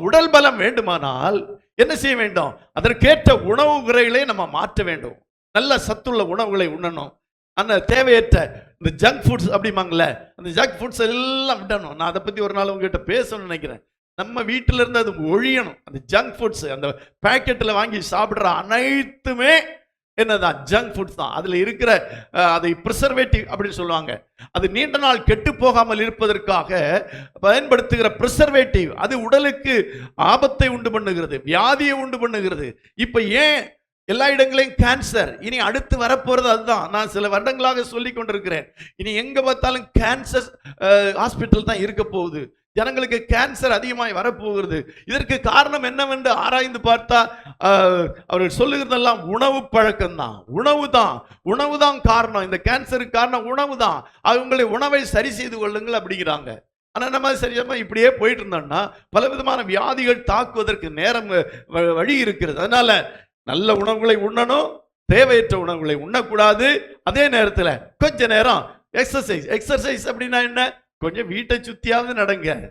உடல் பலம் வேண்டுமானால் என்ன செய்ய வேண்டும்? அதற்கேற்ற உணவு முறைகளை நம்ம மாற்ற வேண்டும். நல்ல சத்துள்ள உணவுகளை உண்ணணும். அந்த தேவையற்ற இந்த ஜங்க் ஃபுட்ஸ் அப்படிம்பாங்கல்ல அந்த ஜங்க் ஃபுட்ஸ் எல்லாம் விடணும். நான் அதை பற்றி ஒரு நாள் உங்ககிட்ட பேசணும்னு நினைக்கிறேன். நம்ம வீட்டில் இருந்து அது ஒழியணும். அந்த ஜங்க் ஃபுட்ஸ் அந்த பேக்கெட்டில் வாங்கி சாப்பிட்ற அனைத்துமே என்னதான் ஜங்க் ஃபுட்ஸ் தான். அதில் இருக்கிற அதை ப்ரிசர்வேட்டிவ் அப்படின்னு சொல்லுவாங்க. அது நீண்ட நாள் கெட்டு போகாமல் இருப்பதற்காக பயன்படுத்துகிற ப்ரிசர்வேட்டிவ் அது உடலுக்கு ஆபத்தை உண்டு பண்ணுகிறது வியாதியை உண்டு பண்ணுகிறது. இப்போ ஏன் எல்லா இடங்களையும் கேன்சர் இனி அடுத்து வரப்போகிறது அதுதான். நான் சில வருடங்களாக சொல்லி கொண்டிருக்கிறேன். இனி எங்கே பார்த்தாலும் கேன்சர் ஹாஸ்பிட்டல் தான் இருக்க போகுது. ஜனங்களுக்கு கேன்சர் அதிகமாய் வரப்போகிறது. இதற்கு காரணம் என்னவென்று ஆராய்ந்து பார்த்தா அவர்கள் சொல்லுகிறதெல்லாம் உணவு பழக்கம் தான் உணவு தான் உணவு தான் காரணம். இந்த கேன்சருக்கு காரணம் உணவு தான் அவங்களை உணவை சரி செய்து கொள்ளுங்கள் அப்படிங்கிறாங்க. ஆனால் நம்ம சரியாம இப்படியே போயிட்டு இருந்தோம்னா பல விதமான வியாதிகள் தாக்குவதற்கு நேரம் வ- வழி இருக்கிறது. அதனால நல்ல உணவுகளை உண்ணணும். தேவையற்ற உணவுகளை உண்ணக்கூடாது. அதே நேரத்தில் கொஞ்ச நேரம் எக்ஸசைஸ். எக்ஸசைஸ் அப்படின்னா என்ன? கொஞ்சம் வீட்டை சுத்தியாவது நடங்க.